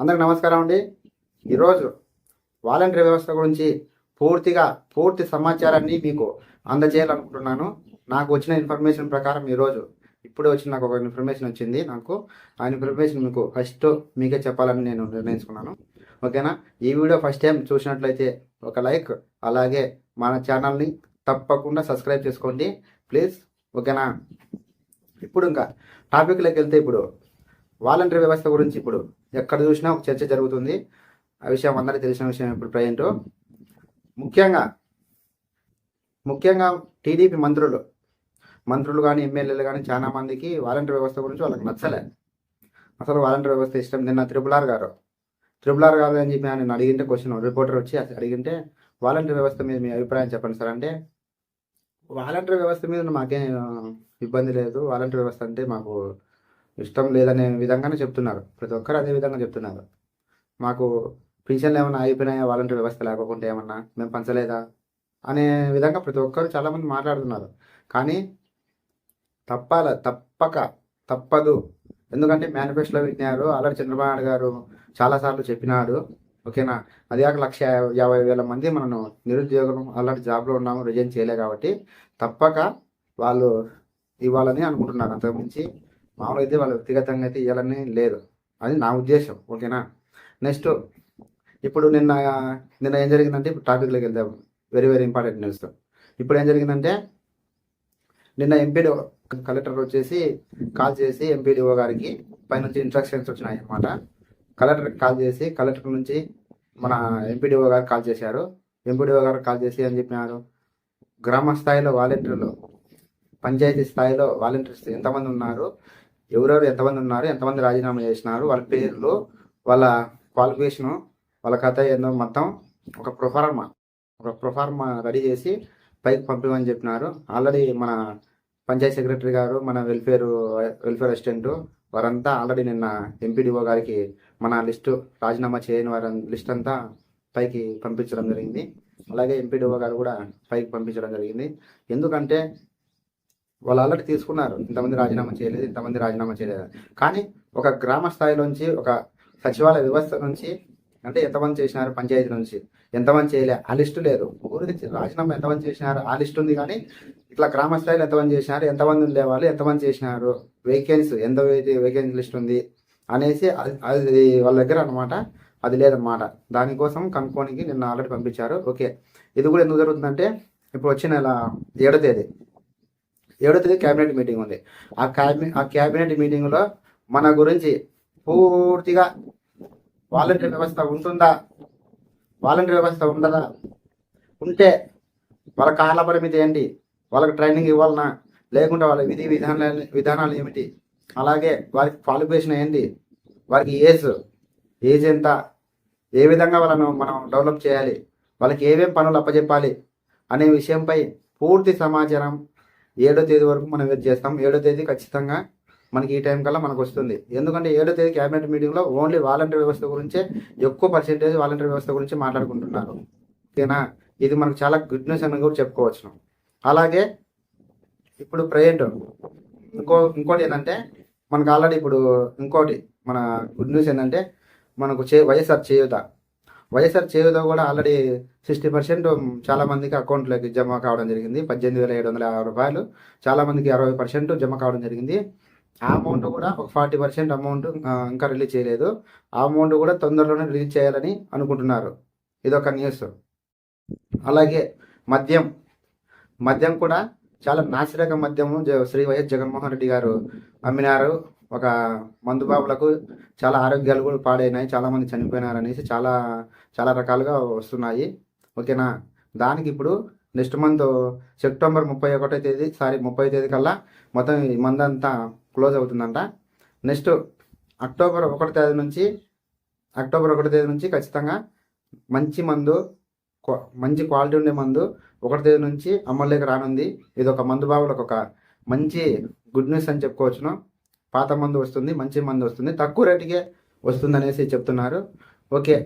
అందరికి నమస్కారం అండి. ఈరోజు వాలంటరీ వ్యవస్థ గురించి పూర్తిగా పూర్తి సమాచారాన్ని మీకు అందజేయాలనుకుంటున్నాను. నాకు వచ్చిన ఇన్ఫర్మేషన్ ప్రకారం ఈరోజు ఇప్పుడే వచ్చిన నాకు ఒక ఇన్ఫర్మేషన్ వచ్చింది నాకు. ఆ ఇన్ఫర్మేషన్ మీకు ఫస్ట్ మీకే చెప్పాలని నేను నిర్ణయించుకున్నాను. ఓకేనా? ఈ వీడియో ఫస్ట్ టైం చూసినట్లయితే ఒక లైక్ అలాగే మన ఛానల్ని తప్పకుండా సబ్స్క్రైబ్ చేసుకోండి. ప్లీజ్ ఓకేనా? ఇప్పుడు ఇంకా టాపిక్లోకి వెళ్తే ఇప్పుడు వాలంటీర్ వ్యవస్థ గురించి ఇప్పుడు ఎక్కడ చూసినా ఒక చర్చ జరుగుతుంది. ఆ విషయం అందరికీ తెలిసిన విషయం ఇప్పుడు ప్రజెంట్ ముఖ్యంగా ముఖ్యంగా టీడీపీ మంత్రులు మంత్రులు కానీ ఎమ్మెల్యేలు కానీ చాలా మందికి వాలంటరీ వ్యవస్థ గురించి వాళ్ళకి నచ్చలే. అసలు వాలంటరీ వ్యవస్థ ఇష్టం నిన్న త్రిపులార్ గారు. త్రిపులార్ గారు అని చెప్పి నేను అడిగింటే క్వశ్చన్ రిపోర్టర్ వచ్చి అడిగింటే వాలంటరీ వ్యవస్థ మీద మీ అభిప్రాయం చెప్పండి సార్ అంటే వాలంటరీ వ్యవస్థ మీద మాకేం ఇబ్బంది లేదు. వాలంటీర్ వ్యవస్థ అంటే మాకు ఇష్టం లేదనే విధంగానే చెప్తున్నారు. ప్రతి ఒక్కరు అదే విధంగా చెప్తున్నారు. మాకు పింఛన్లు ఏమైనా అయిపోయినాయా వాలంటీర్ వ్యవస్థ లేకపోతే ఏమన్నా మేము పంచలేదా? అనే విధంగా ప్రతి ఒక్కరు చాలామంది మాట్లాడుతున్నారు. కానీ తప్పాల తప్పక తప్పదు. ఎందుకంటే మేనిఫెస్టోలో విన్నారు ఆల్రెడీ చంద్రబాబు నాయుడు గారు చాలాసార్లు చెప్పినాడు. ఓకేనా? అది కాక లక్ష యాభై వేల మంది మనను నిరుద్యోగం అలాంటి జాబ్లో ఉన్నాము రిజైన్ చేయలే కాబట్టి తప్పక వాళ్ళు ఇవ్వాలని అనుకుంటున్నారు. అంతకుమించి మామూలుగా అయితే వాళ్ళు వ్యక్తిగతంగా అయితే ఇవ్వాలని లేదు. అది నా ఉద్దేశం. ఓకేనా? నెక్స్ట్ ఇప్పుడు నిన్న నిన్న ఏం జరిగిందంటే ఇప్పుడు టాపిక్లోకి వెళ్దాం. వెరీ వెరీ ఇంపార్టెంట్ న్యూస్ ఇప్పుడు ఏం జరిగిందంటే నిన్న ఎంపీడీఓ కలెక్టర్ వచ్చేసి కాల్ చేసి ఎంపీడీఓ గారికి పైనుంచి ఇన్స్ట్రక్షన్స్ వచ్చినాయి అన్నమాట. కలెక్టర్ కాల్ చేసి కలెక్టర్ నుంచి మన ఎంపీడీఓ గారు కాల్ చేశారు. ఎంపీడీఓ గారు కాల్ చేసి అని చెప్పినారు? గ్రామ స్థాయిలో వాలంటీర్లు పంచాయతీ స్థాయిలో వాలంటీర్స్ ఎంతమంది ఉన్నారు? ఎవరెవరు ఎంతమంది ఉన్నారు ఎంతమంది రాజీనామా చేసినారు వాళ్ళ పేర్లు వాళ్ళ క్వాలిఫికేషను వాళ్ళ కథ ఏందో మొత్తం ఒక ప్రొఫార్మా ఒక ప్రొఫార్మా రెడీ చేసి పైకి పంపిమని చెప్పినారు. ఆల్రెడీ మన పంచాయత్ సెక్రటరీ గారు మన వెల్ఫేర్ వెల్ఫేర్ అసిస్టెంట్ వారంతా ఆల్రెడీ నిన్న ఎంపీడీఓ గారికి మన లిస్టు రాజీనామా చేయని వారి లిస్ట్ అంతా పైకి పంపించడం జరిగింది. అలాగే ఎంపీడీఓ గారు కూడా పైకి పంపించడం జరిగింది. ఎందుకంటే వాళ్ళు ఆల్రెడీ తీసుకున్నారు. ఇంతమంది రాజీనామా చేయలేదు ఇంతమంది రాజీనామా చేయలేదు. కానీ ఒక గ్రామ స్థాయిలోంచి ఒక సచివాలయ వ్యవస్థ నుంచి అంటే ఎంతమంది చేసినారు పంచాయతీ నుంచి? ఎంతమంది చేయలే? ఆ లిస్టు లేదు. ఊరికి రాజీనామా ఎంతమంది చేసినారు? ఆ లిస్ట్ ఉంది కానీ ఇట్లా గ్రామ స్థాయిలో ఎంతమంది చేసినారు? ఎంతమంది ఉండేవాళ్ళు ఎంతమంది చేసినారు? వేకెన్సీ ఎంత వేకెన్సీ లిస్ట్ ఉంది? అనేసి అది అది వాళ్ళ దగ్గర అనమాట అది లేదనమాట దానికోసం కనుక్కోనికి నిన్న ఆల్రెడీ పంపించారు. ఓకే. ఇది కూడా ఎందుకు జరుగుతుందంటే ఇప్పుడు వచ్చిన ఇలా ఏడో తేదీ. ఏడో తేదీ క్యాబినెట్ మీటింగ్ ఉంది. ఆ క్యాబినెట్ ఆ క్యాబినెట్ మీటింగ్లో మన గురించి పూర్తిగా వాలంటీర్ వ్యవస్థ ఉంటుందా? వాలంటీర్ వ్యవస్థ ఉండదా ఉంటే వాళ్ళ కాల పరిమితి ఏంటి? వాళ్ళకి ట్రైనింగ్ ఇవ్వాలనా? లేకుంటే వాళ్ళ విధి విధానాలు విధానాలు ఏమిటి? అలాగే వారికి క్వాలిఫికేషన్ ఏంటి? వారికి ఏజ్ ఏజ్ ఎంత? ఏ విధంగా వాళ్ళను మనం డెవలప్ చేయాలి? వాళ్ళకి ఏమేం పనులు అప్పచెప్పాలి అనే విషయంపై పూర్తి సమాచారం ఏడో తేదీ వరకు మనం వెయిట్ చేస్తాం. ఏడో తేదీ ఖచ్చితంగా మనకి ఈ టైం కల్లా మనకు వస్తుంది. ఎందుకంటే ఏడో తేదీ క్యాబినెట్ మీటింగ్లో ఓన్లీ వాలంటీర్ వ్యవస్థ గురించే ఎక్కువ పర్సెంటేజ్ వాలంటీర్ వ్యవస్థ గురించి మాట్లాడుకుంటున్నారు. ఓకేనా? ఇది మనకు చాలా గుడ్ న్యూస్ అని కూడా చెప్పుకోవచ్చు. అలాగే ఇప్పుడు ప్రజెంట్ ఇంకో ఇంకోటి ఏంటంటే మనకు ఆల్రెడీ ఇప్పుడు ఇంకోటి మన గుడ్ న్యూస్ ఏంటంటే మనకు చే వైఎస్ఆర్ చేయుత వైఎస్ఆర్ చేయూత కూడా ఆల్రెడీ సిక్స్టీ పర్సెంట్ చాలా మందికి అకౌంట్లోకి జమ కావడం జరిగింది. పద్దెనిమిది వేల ఏడు వందల యాభై రూపాయలు. చాలా మందికి అరవై పర్సెంట్ జమ కావడం జరిగింది. ఆ అమౌంట్ కూడా ఒక ఫార్టీ పర్సెంట్ అమౌంట్ ఇంకా రిలీజ్ చేయలేదు. ఆ అమౌంట్ కూడా తొందరలోనే రిలీజ్ చేయాలని అనుకుంటున్నారు. ఇదొక న్యూస్. అలాగే మద్యం. మద్యం కూడా చాలా నాసిరక మద్యము శ్రీ వైఎస్ జగన్మోహన్ రెడ్డి గారు అమ్మినారు. ఒక మందు బాబులకు చాలా ఆరోగ్యాలు కూడా పాడైనాయి చాలా మంది చాలా చాలా రకాలుగా వస్తున్నాయి. ఓకేనా? దానికి ఇప్పుడు నెక్స్ట్ మంత్ సెప్టెంబర్ ముప్పై ఒకటో తేదీ సారీ ముప్పై తేదీ కల్లా మొత్తం ఈ మందు అంతా క్లోజ్ అవుతుందంట. నెక్స్ట్ అక్టోబర్ ఒకటో తేదీ నుంచి అక్టోబర్ ఒకటో తేదీ నుంచి ఖచ్చితంగా మంచి మందు క్వా- మంచి క్వాలిటీ ఉండే మందు ఒకటి తేదీ నుంచి అమల్లోకి రానుంది. ఇది ఒక మందు బాబులకు ఒక మంచి గుడ్ న్యూస్ అని చెప్పుకోవచ్చును. పాత మందు వస్తుంది మంచి మందు వస్తుంది. తక్కువ రేటుకే వస్తుంది అనేసి చెప్తున్నారు. ఓకే.